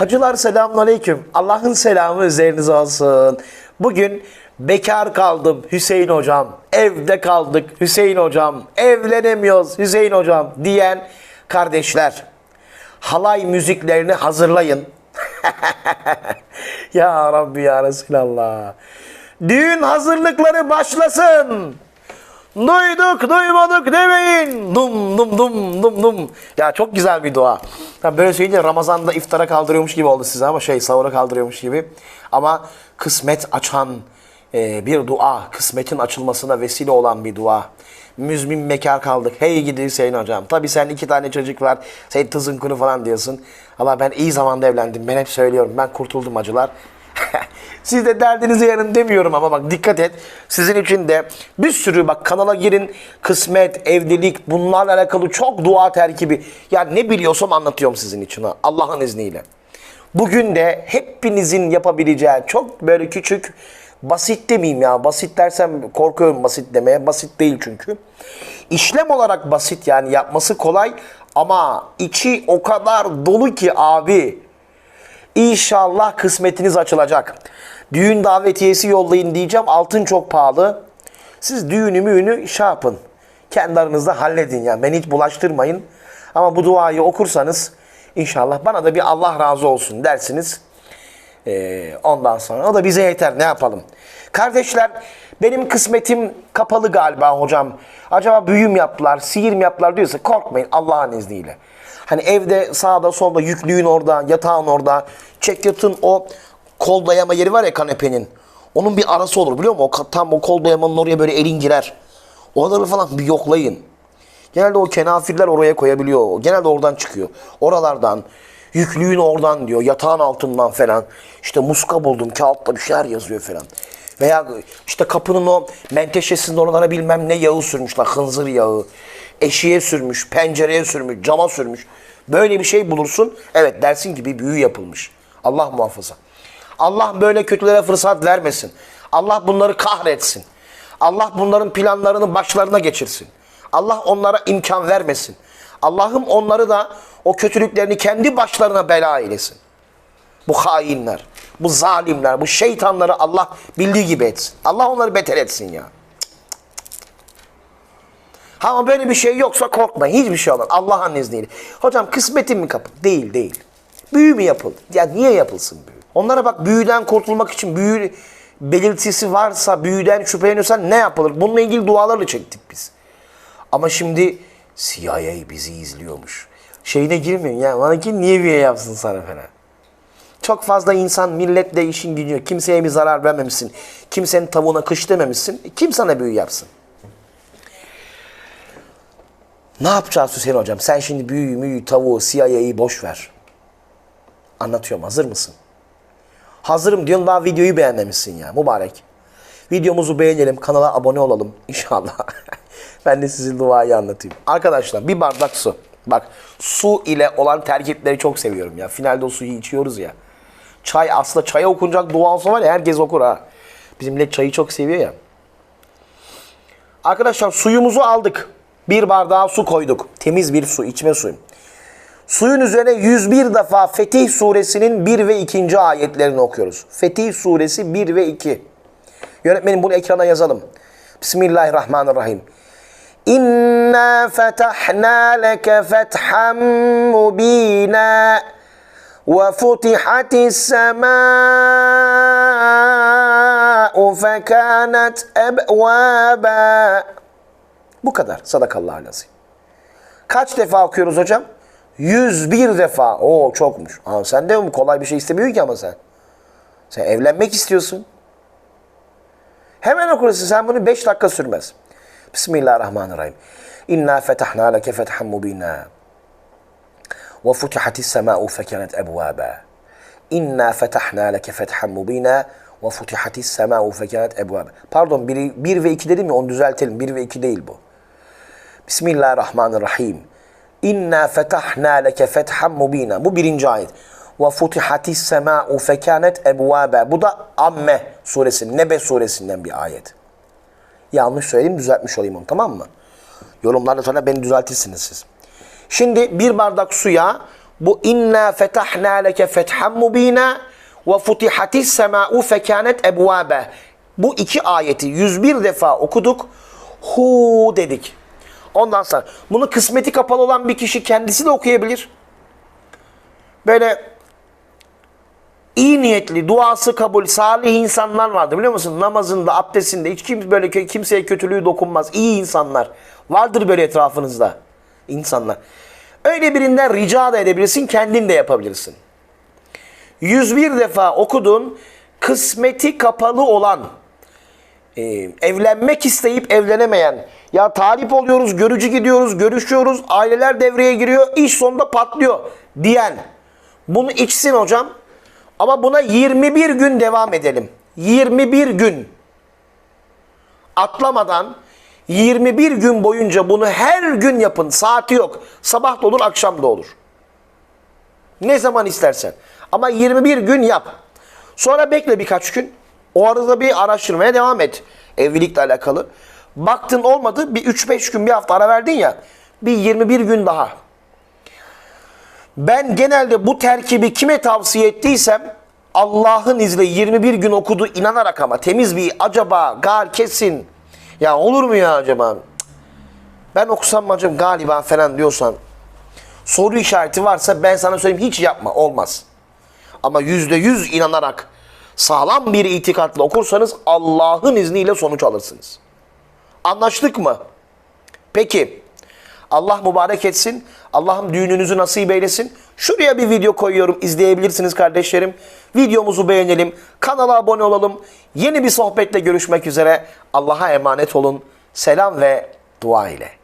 Hacılar selamünaleyküm. Allah'ın selamı üzerinize olsun. Bugün bekar kaldım Hüseyin hocam. Evde kaldık Hüseyin hocam. Evlenemiyoruz Hüseyin hocam diyen kardeşler. Halay müziklerini hazırlayın. ya Rabbi ya Resulallah. Düğün hazırlıkları başlasın. Duyduk duymadık demeyin. Dum dum dum dum dum. Ya çok güzel bir dua. Ya böyle söyleyince Ramazan'da iftara kaldırıyormuş gibi oldu size ama şey sahura kaldırıyormuş gibi. Ama kısmet açan e, bir dua. Kısmetin açılmasına vesile olan bir dua. Müzmin bekar kaldık. Hey gidi Hüseyin hocam. Tabi sen iki tane çocuk var. Sen tızın kuru falan diyorsun. Ama ben iyi zamanda evlendim. Ben hep söylüyorum. Ben kurtuldum acılar. Siz de derdinizi yarın demiyorum ama bak dikkat et. Sizin için de bir sürü bak kanala girin. Kısmet, evlilik bunlarla alakalı çok dua terkibi. Ya ne biliyorsam anlatıyorum sizin için ha. Allah'ın izniyle. Bugün de hepinizin yapabileceği çok böyle küçük basit demeyeyim ya. Basit dersem korkuyorum basit demeye. Basit değil çünkü. İşlem olarak basit yani yapması kolay ama içi o kadar dolu ki abi. İnşallah kısmetiniz açılacak. Düğün davetiyesi yollayın diyeceğim. Altın çok pahalı. Siz düğünü müğünü şey yapın. Kendi aranızda halledin yani. Beni hiç bulaştırmayın. Ama bu duayı okursanız inşallah bana da bir Allah razı olsun dersiniz. Ee, ondan sonra o da bize yeter ne yapalım. Kardeşler benim kısmetim kapalı galiba hocam. Acaba büyüm yaptılar, sihir mi yaptılar diyorsa korkmayın Allah'ın izniyle. Hani evde sağda solda yüklüğün orada, yatağın orada, çek yatın o kol dayama yeri var ya kanepenin. Onun bir arası olur biliyor musun? O, tam o kol dayamanın oraya böyle elin girer. Oraları falan bir yoklayın. Genelde o kenafirler oraya koyabiliyor. Genelde oradan çıkıyor. Oralardan, yüklüğün oradan diyor, yatağın altından falan. İşte muska buldum, kağıtta bir şeyler yazıyor falan. Veya işte kapının o menteşesinin oralara bilmem ne yağı sürmüşler, hınzır yağı. Eşiğe sürmüş, pencereye sürmüş, cama sürmüş. Böyle bir şey bulursun. Evet dersin ki bir büyü yapılmış. Allah muhafaza. Allah böyle kötülere fırsat vermesin. Allah bunları kahretsin. Allah bunların planlarını başlarına geçirsin. Allah onlara imkan vermesin. Allah'ım onları da o kötülüklerini kendi başlarına bela eylesin. Bu hainler, bu zalimler, bu şeytanları Allah bildiği gibi etsin. Allah onları beter etsin ya. Ama böyle bir şey yoksa korkmayın. Hiçbir şey olmaz. Allah'ın izniyle. Hocam kısmetin mi kapı? Değil değil. Büyü mü yapıldı? Ya niye yapılsın büyü? Onlara bak büyüden kurtulmak için büyü belirtisi varsa, büyüden şüpheleniyorsan ne yapılır? Bununla ilgili dualarla çektik biz. Ama şimdi CIA bizi izliyormuş. Şeyine girmiyorsun ya. Bana ki niye büyü yapsın sana falan. Çok fazla insan milletle işin gücü. Kimseye bir zarar vermemişsin. Kimsenin tavuğuna kış dememişsin. Kim sana büyü yapsın? Ne yapacağız Hüseyin hocam? Sen şimdi büyüyü, müyü, tavuğu, CIA'yı boş ver. Anlatıyorum. Hazır mısın? Hazırım diyorsun daha videoyu beğenmemişsin ya. Mübarek. Videomuzu beğenelim. Kanala abone olalım. İnşallah. ben de sizin duayı anlatayım. Arkadaşlar bir bardak su. Bak su ile olan terkipleri çok seviyorum ya. Finalde o suyu içiyoruz ya. Çay aslında çaya okunacak dua olsa var ya herkes okur ha. Bizim millet çayı çok seviyor ya. Arkadaşlar suyumuzu aldık. Bir bardağa su koyduk. Temiz bir su, içme suyu. Suyun üzerine 101 defa Fetih suresinin 1 ve 2. ayetlerini okuyoruz. Fetih suresi 1 ve 2. Yönetmenim bunu ekrana yazalım. Bismillahirrahmanirrahim. İnna fetahna leke fethan mubina ve futihatis semâ'u fekânet ebvâbâ. Bu kadar. Sadakallahu lazim. Kaç defa okuyoruz hocam? 101 defa. Oo çokmuş. Aa, sen de mi kolay bir şey istemiyorsun ki ama sen. Sen evlenmek istiyorsun. Hemen okursun. Sen bunu 5 dakika sürmez. Bismillahirrahmanirrahim. İnna fetahna leke fethan mubina. Ve futihatis sema'u fekanet ebvaba. İnna fetahna leke fethan mubina ve futihatis sema'u fekanet ebvaba. Pardon 1 ve 2 dedim ya onu düzeltelim. 1 ve 2 değil bu. Bismillahirrahmanirrahim. İnna fetahna leke fethan mubina. Bu birinci ayet. Ve futihatis sema'u fekanet ebvaba. Bu da Amme suresi, Nebe suresinden bir ayet. Yanlış söyleyeyim, düzeltmiş olayım onu tamam mı? Yorumlarda sonra beni düzeltirsiniz siz. Şimdi bir bardak suya Bu inna fetahna leke fethan mubina ve futihatis sema'u fekanet ebvabe. Bu iki ayeti 101 defa okuduk. Hu dedik. Ondan sonra bunu kısmeti kapalı olan bir kişi kendisi de okuyabilir. Böyle iyi niyetli, duası kabul, salih insanlar vardı biliyor musun? Namazında, abdestinde hiç kim böyle kimseye kötülüğü dokunmaz. İyi insanlar. Vardır böyle etrafınızda insanlar. Öyle birinden rica da edebilirsin, kendin de yapabilirsin. 101 defa okudun, kısmeti kapalı olan, e, evlenmek isteyip evlenemeyen, ya talip oluyoruz, görücü gidiyoruz, görüşüyoruz, aileler devreye giriyor, iş sonunda patlıyor diyen, bunu içsin hocam. Ama buna 21 gün devam edelim. 21 gün. Atlamadan 21 gün boyunca bunu her gün yapın. Saati yok. Sabah da olur, akşam da olur. Ne zaman istersen. Ama 21 gün yap. Sonra bekle birkaç gün. O arada bir araştırmaya devam et. Evlilikle alakalı. Baktın olmadı. Bir 3-5 gün bir hafta ara verdin ya. Bir 21 gün daha. Ben genelde bu terkibi kime tavsiye ettiysem Allah'ın izniyle 21 gün okudu inanarak ama temiz bir acaba gal kesin. Ya olur mu ya acaba? Ben okusam mı acaba galiba falan diyorsan soru işareti varsa ben sana söyleyeyim hiç yapma olmaz. Ama yüzde yüz inanarak sağlam bir itikatla okursanız Allah'ın izniyle sonuç alırsınız. Anlaştık mı? Peki. Allah mübarek etsin. Allah'ım düğününüzü nasip eylesin. Şuraya bir video koyuyorum. izleyebilirsiniz kardeşlerim. Videomuzu beğenelim. Kanala abone olalım. Yeni bir sohbetle görüşmek üzere. Allah'a emanet olun. Selam ve dua ile.